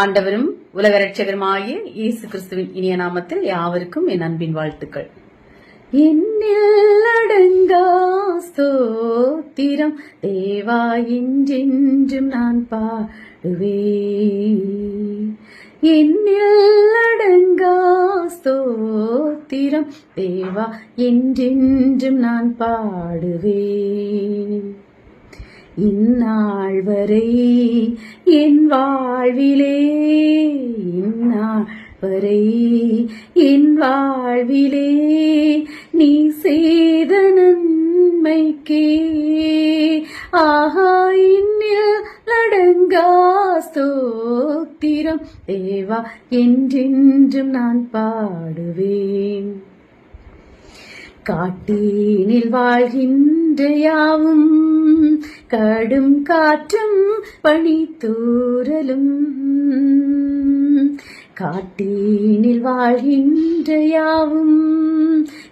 ஆண்டவரும் உலகரட்சகருமாகிய இயேசு கிறிஸ்துவின் இனிய நாமத்தில் யாவருக்கும் என் அன்பின் வாழ்த்துக்கள். என்னில் அடங்கா ஸ்தோத்திரம் தேவா என்றென்றும் நான் பாடுவே என்னில் அடங்கா ஸ்தோத்திரம் தேவா என்றென்றும் நான் பாடுவேன். இந்நாள் வரை என் வாழ்விலே இந்நாள் வரை என் வாழ்விலே நீ செய்த நன்மைக்கே ஆஹா இன்னில் நடங்கா ஸ்தோத்திரம் தேவா என்றென்றும் நான் பாடுவேன். காட்டீனில் வாழ்கின்ற யாவும் கடும் காற்றும் பனித்தூரலும் காட்டீனில் வாழ்கின்ற யாவும்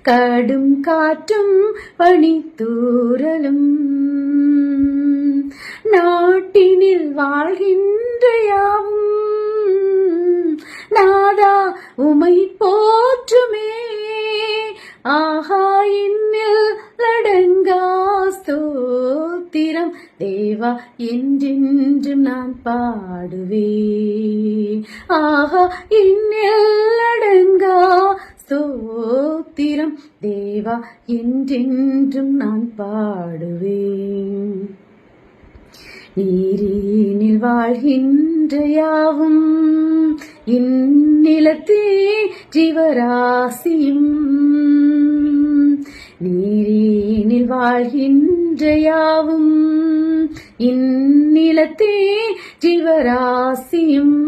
கடும் காற்றும் பனித்தூரலும் நாட்டினில் வாழ்கின்ற யாவும் நாதா உமை போற்றுமே. ஆஹா தேவா என்றென்றும் நான் பாடுவே ஆஹா இன்னெல்லடங்கா ஸ்தோத்திரம். தேவா என்றென்றும் நான் பாடுவேன். நீரினில் வாழ்கின்ற யாவும் இந்நிலத்தே ஜீவராசியும். நீரினில் வாழ்கின்ற யாவும் இந்நிலத்தே ஜீவராசியும்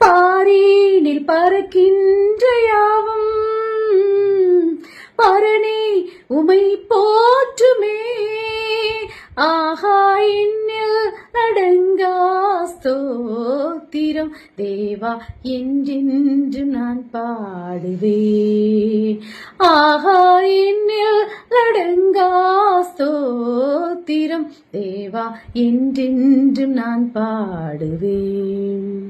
பாரீனில் பறக்கின்ற பரணி உமை போற்றுமே. ஆஹா இன்னில் அடங்கா ஸ்தோத்திரம். தேவா என்றென்று நான் பாடுவே ஆஹா என்றென்றும் நான் பாடுவேன்.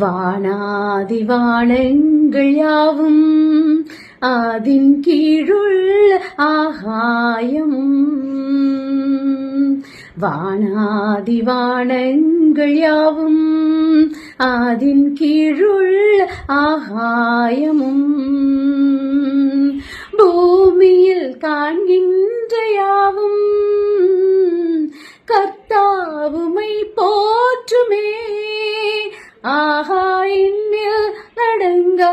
வானாதி வானங்கள் யாவும் அதின் கீழுள்ள ஆகாயம். வானாதி வானங்கள் யாவும் அதின் கீழுள்ள ஆகாயமும். பூமியில் காண்கின்ற யாவும் ஆவுமை போற்றுமே. ஆஹா இன்னில் நடங்கா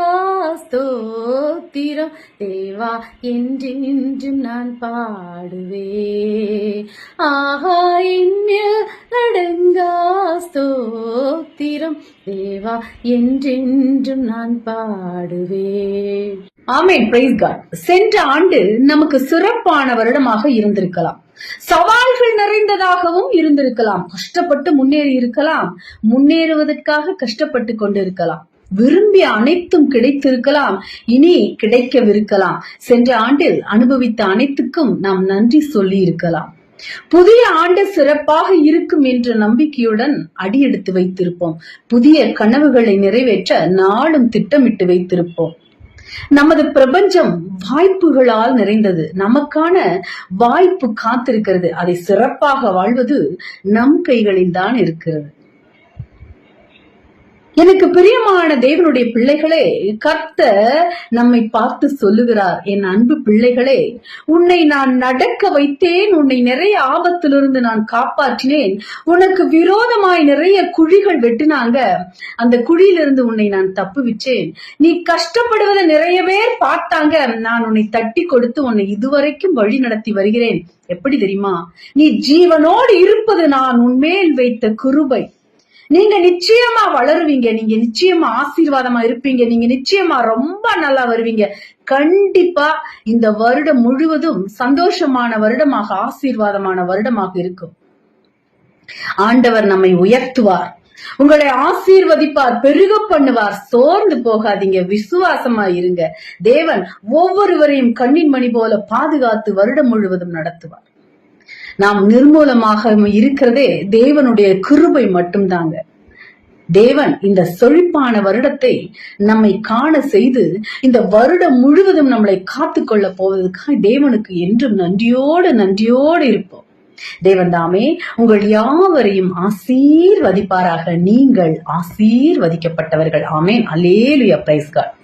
ஸ்தோத்திரம். தேவா என்று என்றென்றும் நான் பாடுவே. ஆஹா இன்னில் நடங்கா ஸ்தோத்திரம். தேவா என்றென்றும் நான் பாடுவே. ஆமேன் பிரைஸ் காட் சென்ற ஆண்டு நமக்கு சிறப்பான வருடமாக இருந்திருக்கலாம். சவால்கள் நிறைந்ததாகவும் இருந்திருக்கலாம். கஷ்டப்பட்டு முன்னேறி இருக்கலாம். முன்னேறுவதற்காக கஷ்டப்பட்டு கொண்டிருக்கலாம். விரும்பிய அனைத்தும் கிடைத்திருக்கலாம். இனி கிடைக்கவிருக்கலாம். சென்ற ஆண்டில் அனுபவித்த அனைத்துக்கும் நாம் நன்றி சொல்லி இருக்கலாம். புதிய ஆண்டு சிறப்பாக இருக்கும் என்ற நம்பிக்கையுடன் அடியெடுத்து வைத்திருப்போம். புதிய கனவுகளை நிறைவேற்ற நாளும் திட்டமிட்டு வைத்திருப்போம். நமது பிரபஞ்சம் வாய்ப்புகளால் நிறைந்தது. நமக்கான வாய்ப்பு காத்திருக்கிறது. அதை சிறப்பாக வாழ்வது நம் கைகளில் தான் இருக்கிறது. எனக்கு பிரியமான தேவனுடைய பிள்ளைகளே கர்த்த நம்மை பார்த்து சொல்லுகிறார் என் அன்பு பிள்ளைகளே உன்னை நான் நடக்க வைத்தேன் உன்னை நிறைய ஆபத்திலிருந்து நான் காப்பாற்றினேன். உனக்கு விரோதமாய் நிறைய குழிகள் வெட்டினாங்க. அந்த குழியிலிருந்து உன்னை நான் தப்புவிச்சேன். நீ கஷ்டப்படுவதை நிறைய பேர் பார்த்தாங்க. நான் உன்னை தட்டி கொடுத்து உன்னை இதுவரைக்கும் வழி நடத்தி வருகிறேன். எப்படி தெரியுமா? நீ ஜீவனோடு இருப்பது நான் உன்மேல் வைத்த குருபை. நீங்க நிச்சயமா வளருவீங்க. நீங்க நிச்சயமா ஆசீர்வாதமா இருப்பீங்க. நீங்க நிச்சயமா ரொம்ப நல்லா வருவீங்க. கண்டிப்பா இந்த வருடம் முழுவதும் சந்தோஷமான வருடமாக ஆசீர்வாதமான வருடமாக இருக்கும். ஆண்டவர் நம்மை உயர்த்துவார். உங்களை ஆசீர்வதிப்பார் பெருக பண்ணுவார். சோர்ந்து போகாதீங்க. விசுவாசமா இருங்க. தேவன் ஒவ்வொருவரையும் கண்ணின் மணி போல பாதுகாத்து வருடம் முழுவதும் நடத்துவார். நாம் நிர்மூலமாக இருக்கிறதே தேவனுடைய கிருபை மட்டும்தாங்க. தேவன் இந்த செழிப்பான வருடத்தை நம்மை காண செய்து இந்த வருடம் முழுவதும் நம்மளை காத்துக்கொள்ள போவதற்காக தேவனுக்கு என்றும் நன்றியோடு நன்றியோடு இருப்போம். தேவன் தாமே உங்கள் யாவரையும் ஆசீர்வதிப்பாராக. நீங்கள் ஆசீர்வதிக்கப்பட்டவர்கள். ஆமேன். அலேலுயா பிரைஸ்கார்ட்